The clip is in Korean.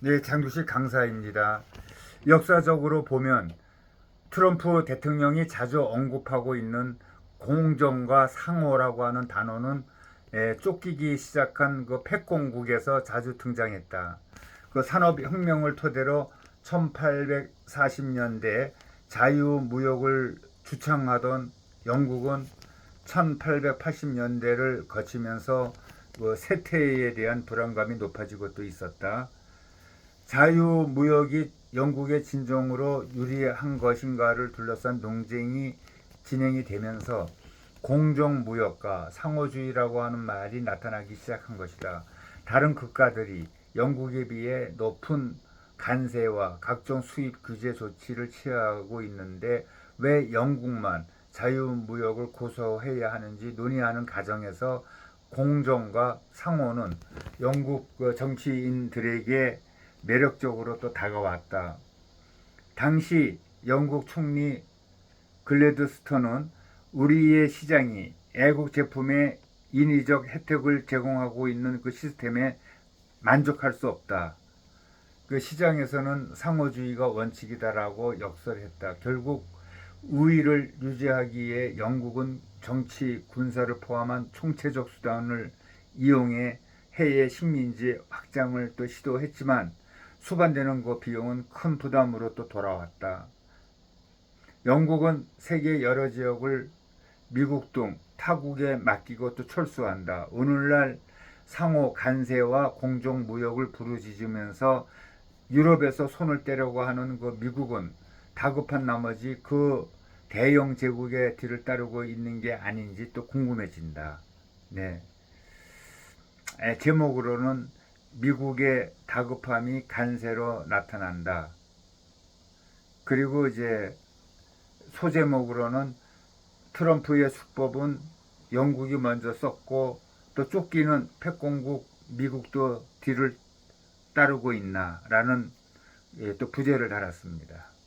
네, 장주식 강사입니다. 역사적으로 보면 트럼프 대통령이 자주 언급하고 있는 공정과 상호라고 하는 단어는 예, 쫓기기 시작한 그 패공국에서 자주 등장했다. 그 산업혁명을 토대로 1840년대 자유무역을 주창하던 영국은 1880년대를 거치면서 그 세태에 대한 불안감이 높아지고 또 있었다. 자유무역이 영국의 진정으로 유리한 것인가를 둘러싼 논쟁이 진행이 되면서 공정무역과 상호주의라고 하는 말이 나타나기 시작한 것이다. 다른 국가들이 영국에 비해 높은 관세와 각종 수입 규제 조치를 취하고 있는데 왜 영국만 자유무역을 고소해야 하는지 논의하는 과정에서 공정과 상호는 영국 그 정치인들에게 매력적으로 또 다가왔다. 당시 영국 총리 글래드스톤은 우리의 시장이 애국 제품의 인위적 혜택을 제공하고 있는 그 시스템에 만족할 수 없다. 그 시장에서는 상호주의가 원칙이다라고 역설했다. 결국 우위를 유지하기 위해 영국은 정치, 군사를 포함한 총체적 수단을 이용해 해외 식민지 확장을 또 시도했지만 수반되는 그 비용은 큰 부담으로 또 돌아왔다. 영국은 세계 여러 지역을 미국 등 타국에 맡기고 또 철수한다. 오늘날 상호 간세와 공정 무역을 부르짖으면서 유럽에서 손을 떼려고 하는 그 미국은 다급한 나머지 그 대영 제국의 뒤를 따르고 있는 게 아닌지 또 궁금해진다. 네. 에, 제목으로는 미국의 다급함이 간세로 나타난다. 그리고 이제 소제목으로는 트럼프의 수법은 영국이 먼저 썼고 또 쫓기는 패공국 미국도 뒤를 따르고 있나라는 예, 또 부제를 달았습니다.